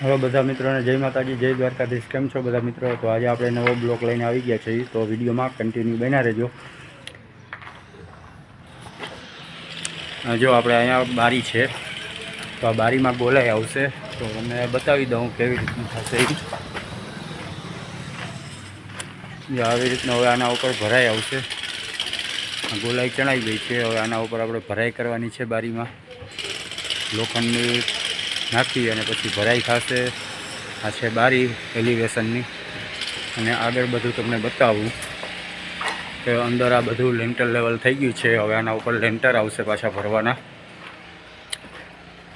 હવે બધા મિત્રોને જય માતાજી, જય દ્વારકાધીશ. કેમ છો બધા મિત્રો? તો આજે આપણે નવો બ્લોક લઈને આવી ગયા છીએ, તો વિડીયોમાં કન્ટિન્યુ બન્યા રહેજો. જો આપણે અહીંયા બારી છે, તો આ બારીમાં ગોલાઈ આવશે. તો તમને બતાવી દઉં કેવી રીતનું થશે આવી રીતના હવે આના ઉપર ભરાઈ આવશે. ગોલાઈ ચણાઈ ગઈ છે, હવે આના ઉપર આપણે ભરાઈ કરવાની છે બારીમાં. લોખંડની નાખી અને પછી ભરાઈ થશે આ છે બારી એલિવેશનની. અને આગળ બધું તમને બતાવું કે અંદર આ બધું લેન્ટર લેવલ થઈ ગયું છે. હવે આના ઉપર લેન્ટર આવશે પાછા ભરવાના.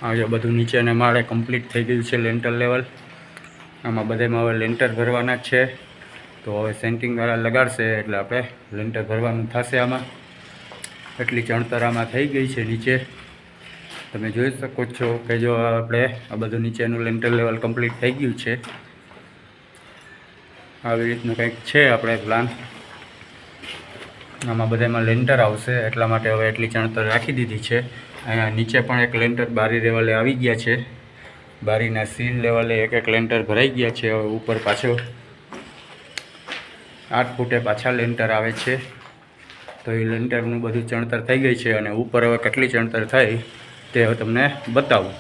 આજે બધું નીચેને માળે કમ્પ્લીટ થઈ ગયું છે લેન્ટર લેવલ. આમાં બધામાં હવે લેન્ટર ભરવાના જ છે. તો હવે સેન્ટિંગવાળા લગાડશે એટલે આપણે લેન્ટર ભરવાનું થશે આમાં. એટલી ચણતર આમાં થઈ ગઈ છે નીચે. તમે જોઈ શકો છો કે જો આપણે આ બધું નીચેનું લેન્ટર લેવલ કમ્પ્લીટ થઈ ગયું છે. આવી રીતનું કંઈક છે આપણે પ્લાન આમાં બધામાં લેન્ટર આવશે, એટલા માટે હવે એટલી ચણતર રાખી દીધી છે. અહીંયા નીચે પણ એક લેન્ટર બારી લેવલે આવી ગયા છે. બારીના સીલ લેવલે એક એક લેન્ટર ભરાઈ ગયા છે, હવે ઉપર પાછો આઠ ફૂટે પાછા લેન્ટર આવે છે. તો એ લેન્ટરનું બધું ચણતર થઈ ગઈ છે અને ઉપર હવે કેટલી ચણતર થઈ? તે હવે તમને બતાવું.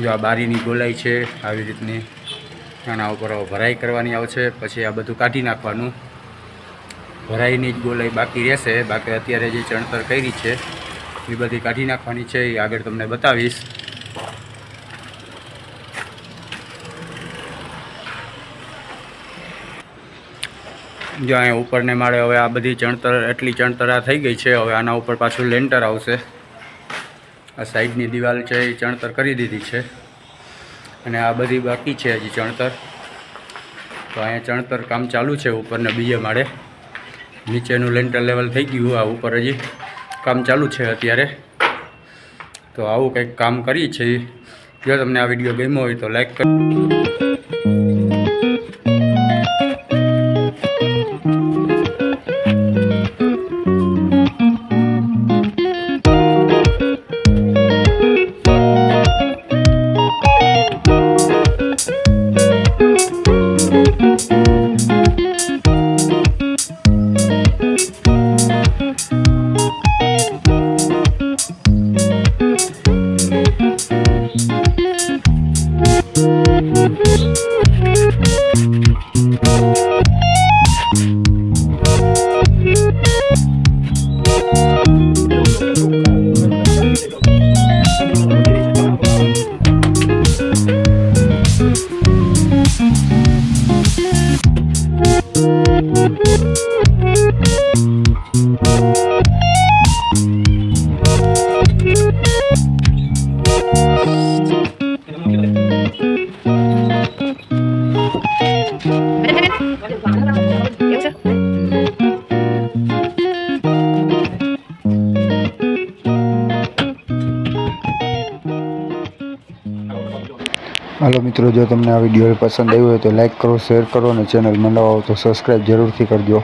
જો આ બારીની ગોલાઈ છે, આવી રીતની આના ઉપર ભરાઈ કરવાની આવશે પછી આ બધું કાઢી નાખવાનું. ભરાઈની જ ગોલાઈ બાકી રહેશે, બાકી અત્યારે જે ચણતર કરી છે, એ બધી કાઢી નાખવાની છે, એ આગળ તમને બતાવીશ. જો અહીંયા ઉપરને માળે હવે આ બધી ચણતર એટલી ચણતરા થઈ ગઈ છે, હવે આના ઉપર પાછું લેન્ટર આવશે. આ સાઈડની દિવાલ છે, એ ચણતર કરી દીધી છે. અને આ બધી બાકી છે હજી ચણતર તો અહીંયા ચણતર કામ ચાલુ છે ઉપરને બીજે માળે. નીચેનું લેન્ટર લેવલ થઈ ગયું આ ઉપર હજી. કામ ચાલુ છે અત્યારે. તો આવું કંઈક કામ કરીએ છીએ. જો તમને આ વીડિયો ગમ્યો હોય તો લાઈક કરી Thank you. હાલો મિત્રો, જો તમને આ વીડિયો પસંદ આવ્યો હોય તો લાઈક કરો, શેર કરો અને ચેનલ નવા તો સબસ્ક્રાઈબ જરૂરથી કરજો.